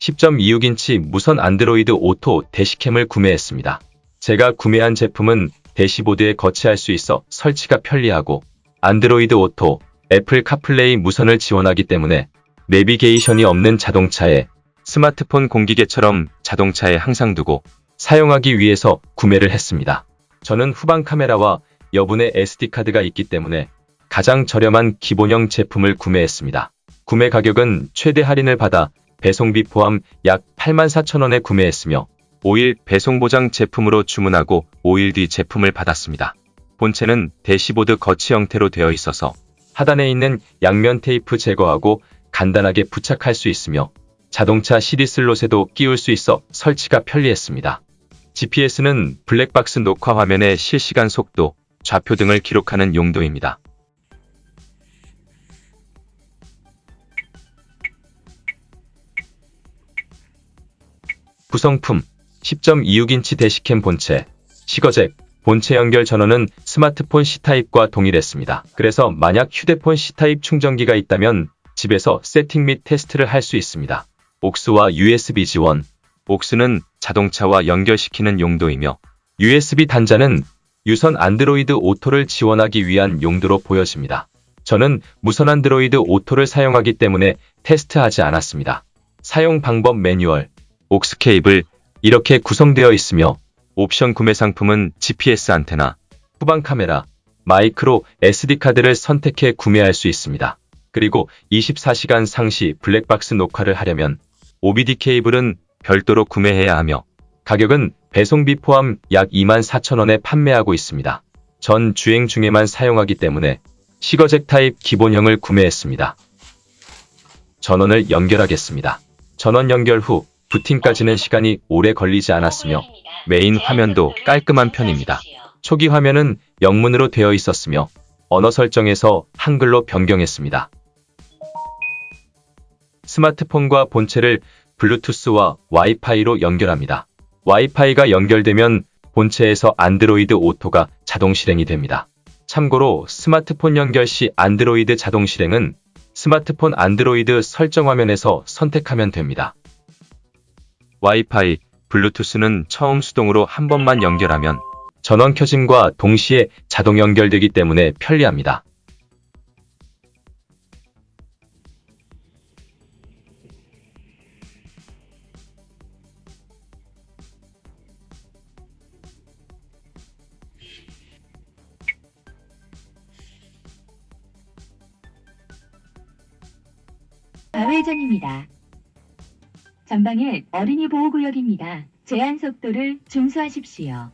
10.26인치 무선 안드로이드 오토 대시캠을 구매했습니다. 제가 구매한 제품은 대시보드에 거치할 수 있어 설치가 편리하고 안드로이드 오토, 애플 카플레이 무선을 지원하기 때문에 내비게이션이 없는 자동차에 스마트폰 공기계처럼 자동차에 항상 두고 사용하기 위해서 구매를 했습니다. 저는 후방 카메라와 여분의 SD카드가 있기 때문에 가장 저렴한 기본형 제품을 구매했습니다. 구매 가격은 최대 할인을 받아 배송비 포함 약 84,000원에 구매했으며 5일 배송 보장 제품으로 주문하고 5일 뒤 제품을 받았습니다. 본체는 대시보드 거치 형태로 되어 있어서 하단에 있는 양면 테이프 제거하고 간단하게 부착할 수 있으며 자동차 CD 슬롯에도 끼울 수 있어 설치가 편리했습니다. GPS는 블랙박스 녹화 화면의 실시간 속도, 좌표 등을 기록하는 용도입니다. 구성품 10.26인치 대시캠 본체, 시거잭, 본체 연결 전원은 스마트폰 C타입과 동일했습니다. 그래서 만약 휴대폰 C타입 충전기가 있다면 집에서 세팅 및 테스트를 할 수 있습니다. 옥스와 USB 지원, 옥스는 자동차와 연결시키는 용도이며 USB 단자는 유선 안드로이드 오토를 지원하기 위한 용도로 보여집니다. 저는 무선 안드로이드 오토를 사용하기 때문에 테스트하지 않았습니다. 사용 방법 매뉴얼, 옥스 케이블 이렇게 구성되어 있으며 옵션 구매 상품은 GPS 안테나, 후방 카메라, 마이크로 SD카드를 선택해 구매할 수 있습니다. 그리고 24시간 상시 블랙박스 녹화를 하려면 OBD 케이블은 별도로 구매해야 하며 가격은 배송비 포함 약 24,000원에 판매하고 있습니다. 전 주행 중에만 사용하기 때문에 시거잭 타입 기본형을 구매했습니다. 전원을 연결하겠습니다. 전원 연결 후 부팅까지는 시간이 오래 걸리지 않았으며 메인 화면도 깔끔한 편입니다. 초기 화면은 영문으로 되어 있었으며 언어 설정에서 한글로 변경했습니다. 스마트폰과 본체를 블루투스와 와이파이로 연결합니다. 와이파이가 연결되면 본체에서 안드로이드 오토가 자동 실행이 됩니다. 참고로 스마트폰 연결 시 안드로이드 자동 실행은 스마트폰 안드로이드 설정 화면에서 선택하면 됩니다. 와이파이, 블루투스는 처음 수동으로 한 번만 연결하면 전원 켜짐과 동시에 자동 연결되기 때문에 편리합니다. 좌회전입니다. 전방에 어린이 보호구역입니다. 제한 속도를 준수하십시오.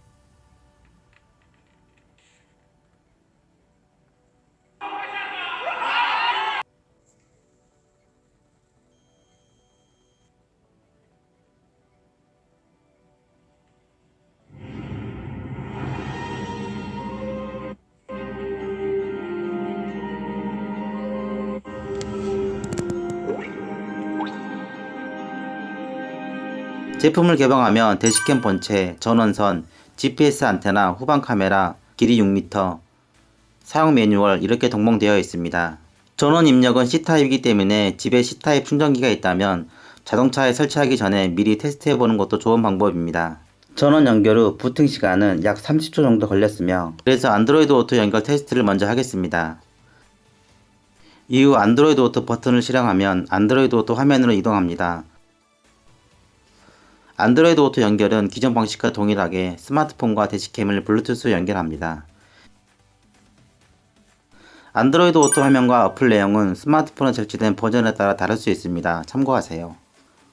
제품을 개봉하면 대시캠 본체, 전원선, GPS 안테나, 후방 카메라, 길이 6m, 사용 매뉴얼 이렇게 동봉되어 있습니다. 전원 입력은 C타입이기 때문에 집에 C타입 충전기가 있다면 자동차에 설치하기 전에 미리 테스트해보는 것도 좋은 방법입니다. 전원 연결 후 부팅 시간은 약 30초 정도 걸렸으며 그래서 안드로이드 오토 연결 테스트를 먼저 하겠습니다. 이후 안드로이드 오토 버튼을 실행하면 안드로이드 오토 화면으로 이동합니다. 안드로이드 오토 연결은 기존 방식과 동일하게 스마트폰과 대시캠을 블루투스로 연결합니다. 안드로이드 오토 화면과 어플 내용은 스마트폰에 설치된 버전에 따라 다를 수 있습니다. 참고하세요.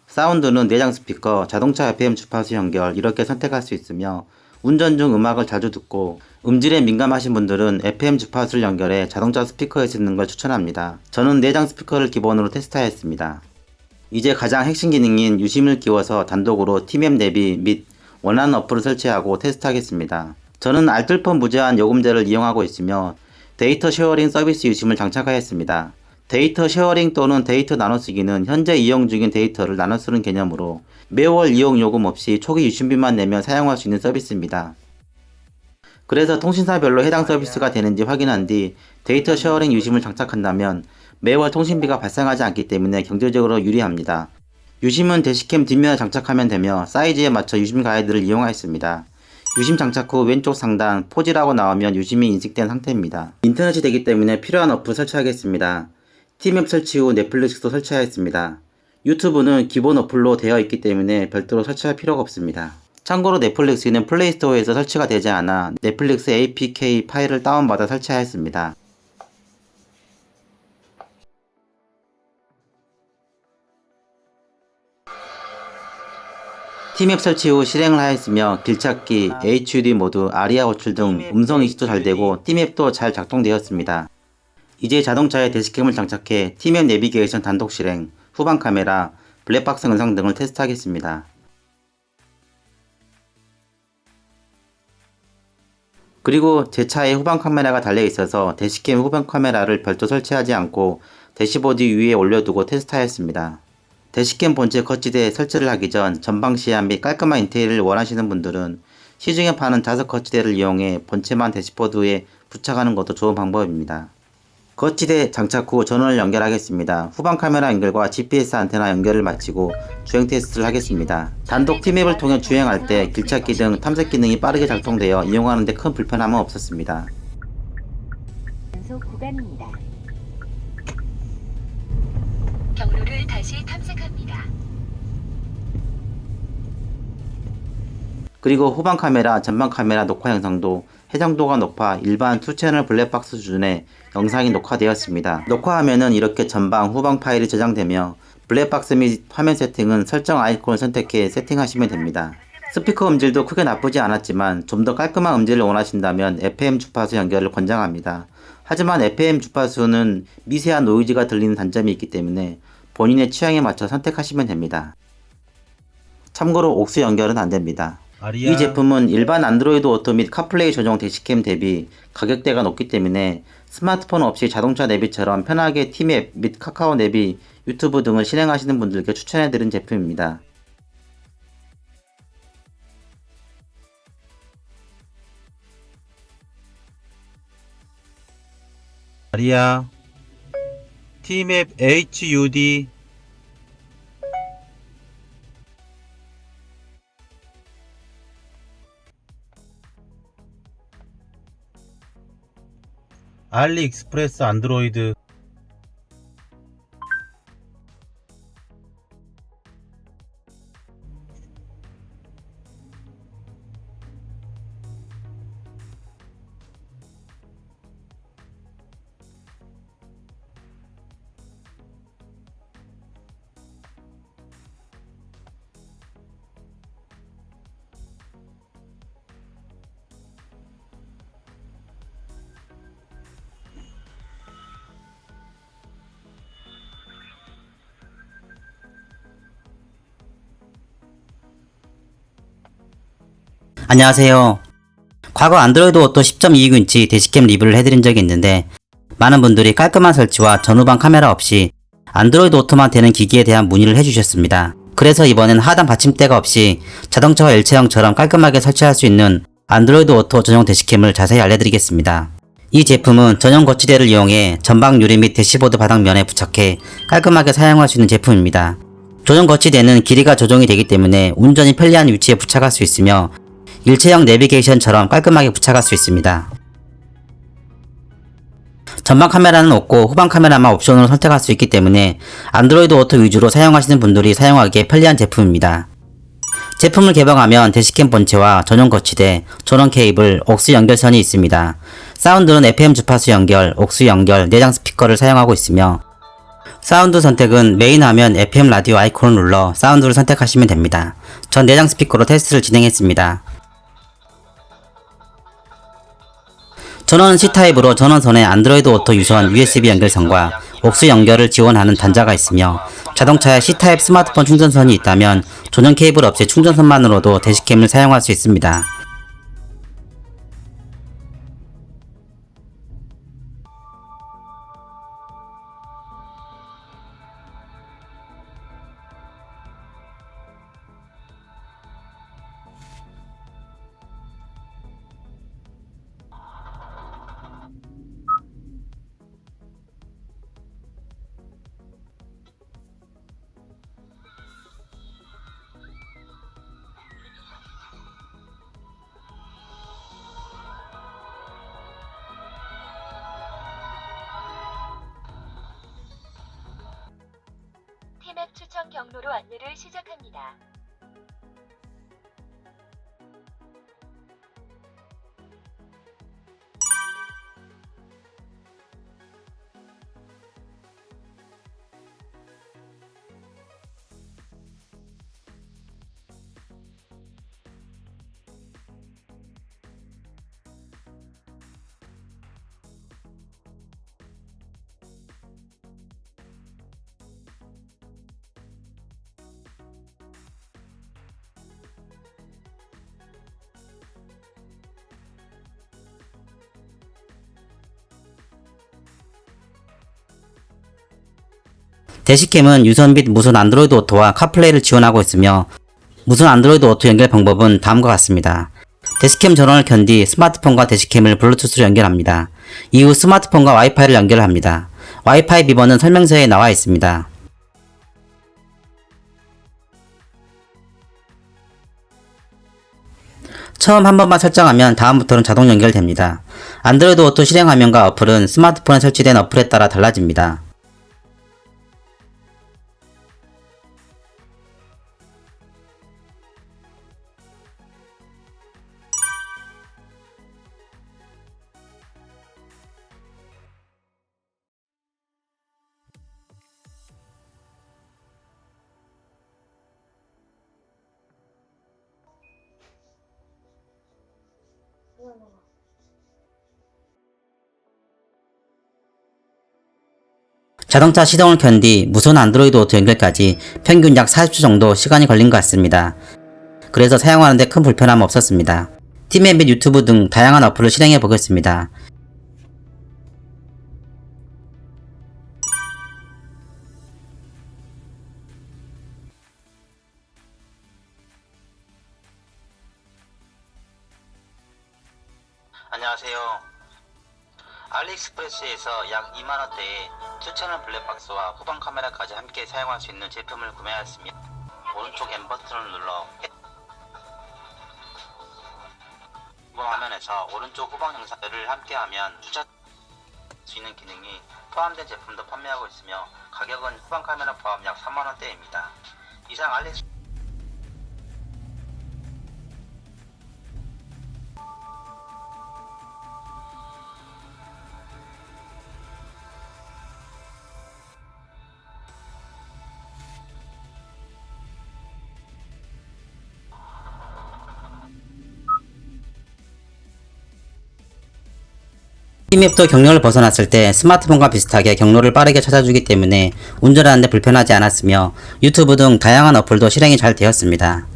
사운드는 내장 스피커, 자동차 FM 주파수 연결 이렇게 선택할 수 있으며 운전 중 음악을 자주 듣고 음질에 민감하신 분들은 FM 주파수를 연결해 자동차 스피커에 쓰는 걸 추천합니다. 저는 내장 스피커를 기본으로 테스트하였습니다. 이제 가장 핵심 기능인 유심을 끼워서 단독으로 TMM 대비 및 원하는 어플을 설치하고 테스트하겠습니다. 저는 알뜰폰 무제한 요금제를 이용하고 있으며 데이터 쉐어링 서비스 유심을 장착하였습니다. 데이터 쉐어링 또는 데이터 나눠쓰기는 현재 이용 중인 데이터를 나눠쓰는 개념으로 매월 이용 요금 없이 초기 유심비만 내면 사용할 수 있는 서비스입니다. 그래서 통신사별로 해당 서비스가 되는지 확인한 뒤 데이터 쉐어링 유심을 장착한다면 매월 통신비가 발생하지 않기 때문에 경제적으로 유리합니다. 유심은 대시캠 뒷면에 장착하면 되며 사이즈에 맞춰 유심 가이드를 이용하였습니다. 유심 장착 후 왼쪽 상단 포지라고 나오면 유심이 인식된 상태입니다. 인터넷이 되기 때문에 필요한 어플 설치하겠습니다. 티맵 설치 후 넷플릭스도 설치하였습니다. 유튜브는 기본 어플로 되어 있기 때문에 별도로 설치할 필요가 없습니다. 참고로 넷플릭스는 플레이스토어에서 설치가 되지 않아 넷플릭스 APK 파일을 다운받아 설치하였습니다. 티맵 설치 후 실행을 하였으며 길찾기, HUD 모드, 아리아 호출 등 음성 인식도 잘 되고 티맵도 잘 작동되었습니다. 이제 자동차에 대시캠을 장착해 티맵 내비게이션 단독 실행, 후방 카메라, 블랙박스 영상 등을 테스트하겠습니다. 그리고 제 차에 후방 카메라가 달려 있어서 대시캠 후방 카메라를 별도 설치하지 않고 대시보드 위에 올려두고 테스트하였습니다. 대시캠 본체 거치대에 설치를 하기 전 전방 시야 및 깔끔한 인테리어를 원하시는 분들은 시중에 파는 자석 거치대를 이용해 본체만 대시보드에 부착하는 것도 좋은 방법입니다. 거치대 장착 후 전원을 연결하겠습니다. 후방 카메라 연결과 GPS 안테나 연결을 마치고 주행 테스트를 하겠습니다. 단독 티맵을 통해 주행할 때 길찾기 등 탐색 기능이 빠르게 작동되어 이용하는 데 큰 불편함은 없었습니다. 단속 구간입니다. 경로를 다시 탐색합니다. 그리고 후방 카메라, 전방 카메라 녹화 영상도 해상도가 높아 일반 2채널 블랙박스 수준의 영상이 녹화되었습니다. 녹화하면은 이렇게 전방, 후방 파일이 저장되며 블랙박스 및 화면 세팅은 설정 아이콘을 선택해 세팅하시면 됩니다. 스피커 음질도 크게 나쁘지 않았지만 좀 더 깔끔한 음질을 원하신다면 FM 주파수 연결을 권장합니다. 하지만 FM 주파수는 미세한 노이즈가 들리는 단점이 있기 때문에 본인의 취향에 맞춰 선택하시면 됩니다. 참고로 옥스 연결은 안 됩니다. 이 제품은 일반 안드로이드 오토 및 카플레이 조정 대시캠 대비 가격대가 높기 때문에 스마트폰 없이 자동차 내비처럼 편하게 티맵 및 카카오 내비, 유튜브 등을 실행하시는 분들께 추천해드린 제품입니다. 아리아. 티맵 HUD 알리익스프레스 안드로이드 안녕하세요. 과거 안드로이드 오토 10.29인치 대시캠 리뷰를 해드린 적이 있는데 많은 분들이 깔끔한 설치와 전후방 카메라 없이 안드로이드 오토만 되는 기기에 대한 문의를 해주셨습니다. 그래서 이번엔 하단 받침대가 없이 자동차와 일체형처럼 깔끔하게 설치할 수 있는 안드로이드 오토 전용 대시캠을 자세히 알려드리겠습니다. 이 제품은 전용 거치대를 이용해 전방 유리 및 대시보드 바닥면에 부착해 깔끔하게 사용할 수 있는 제품입니다. 조정 거치대는 길이가 조정이 되기 때문에 운전이 편리한 위치에 부착할 수 있으며 일체형 내비게이션처럼 깔끔하게 부착할 수 있습니다. 전방 카메라는 없고 후방 카메라만 옵션으로 선택할 수 있기 때문에 안드로이드 오토 위주로 사용하시는 분들이 사용하기에 편리한 제품입니다. 제품을 개방하면 대시캠 본체와 전용 거치대, 전원 케이블, 옥스 연결선이 있습니다. 사운드는 FM 주파수 연결, 옥스 연결, 내장 스피커를 사용하고 있으며 사운드 선택은 메인 화면 FM 라디오 아이콘을 눌러 사운드를 선택하시면 됩니다. 전 내장 스피커로 테스트를 진행했습니다. 전원 C타입으로 전원선에 안드로이드 오토 유선 USB 연결선과 옥스 연결을 지원하는 단자가 있으며 자동차에 C타입 스마트폰 충전선이 있다면 전용 케이블 없이 충전선만으로도 대시캠을 사용할 수 있습니다. 신청 경로로 안내를 시작합니다. 대시캠은 유선 및 무선 안드로이드 오토와 카플레이를 지원하고 있으며 무선 안드로이드 오토 연결 방법은 다음과 같습니다. 대시캠 전원을 켠 뒤 스마트폰과 대시캠을 블루투스로 연결합니다. 이후 스마트폰과 와이파이를 연결합니다. 와이파이 비번은 설명서에 나와 있습니다. 처음 한 번만 설정하면 다음부터는 자동 연결됩니다. 안드로이드 오토 실행 화면과 어플은 스마트폰에 설치된 어플에 따라 달라집니다. 자동차 시동을 켠 뒤 무선 안드로이드 오토 연결까지 평균 약 40초 정도 시간이 걸린 것 같습니다. 그래서 사용하는데 큰 불편함 없었습니다. 티맵 및 유튜브 등 다양한 어플을 실행해 보겠습니다. 안녕하세요. 알리익스프레스에서 약 2만원대에 추천한 블랙박스와 후방 카메라까지 함께 사용할 수 있는 제품을 구매하였습니다. 오른쪽 M 버튼을 눌러 이번 화면에서 오른쪽 후방 영상들을 함께하면 주차 수 있는 기능이 포함된 제품도 판매하고 있으며 가격은 후방 카메라 포함 약 3만원대입니다. 이상 알리익스 티맵도 경로를 벗어났을 때 스마트폰과 비슷하게 경로를 빠르게 찾아주기 때문에 운전하는데 불편하지 않았으며 유튜브 등 다양한 어플도 실행이 잘 되었습니다.